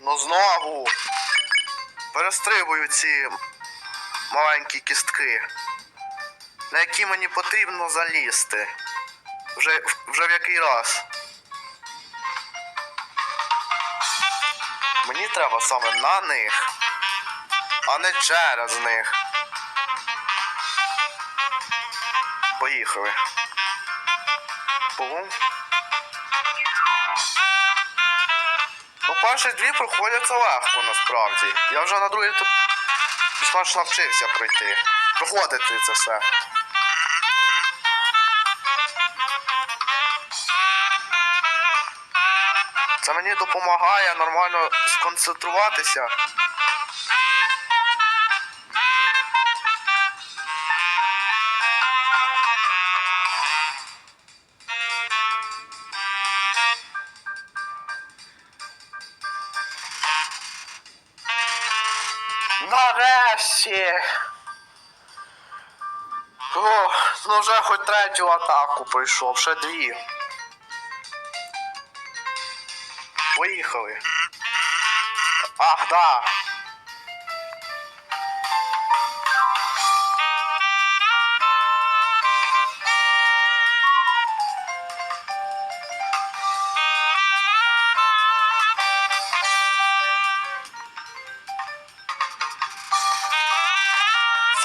Ну знову. Перестрибую ці маленькі кістки, на які мені потрібно залізти. Вже, вже в який раз. Мені треба саме на них, а не через них. Поїхали. Бум. Перші дві проходяться легко насправді. Я вже на другий тут більш навчився пройти. Проходити це все. Це мені допомагає нормально сконцентруватися. Нарешті. О, ну вже хоч третю атаку прийшов, ще дві. Поїхали. Ах, да.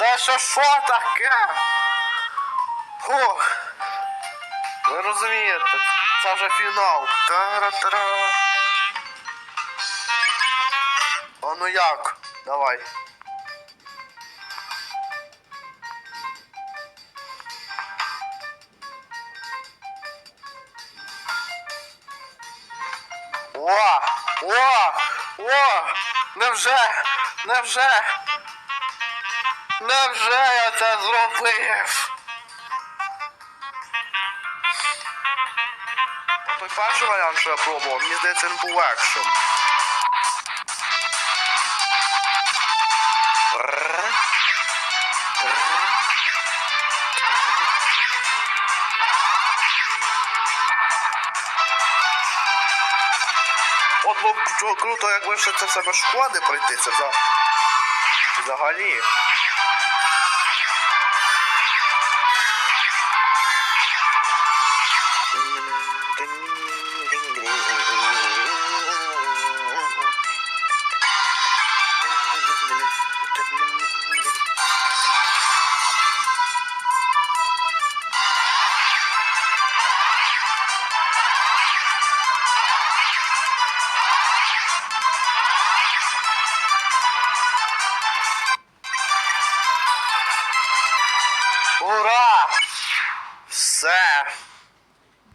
Це що таке? О, ви розумієте, це вже фінал. Тара-тара. А ну як? Давай. О! О! О! Невже? Невже? Невже я це зробив? Той перший варіант, що я пробував, мені здається, він був легшим. От було круто, якби ще це все без шкоди пройти, це за... взагалі. Ура! Все!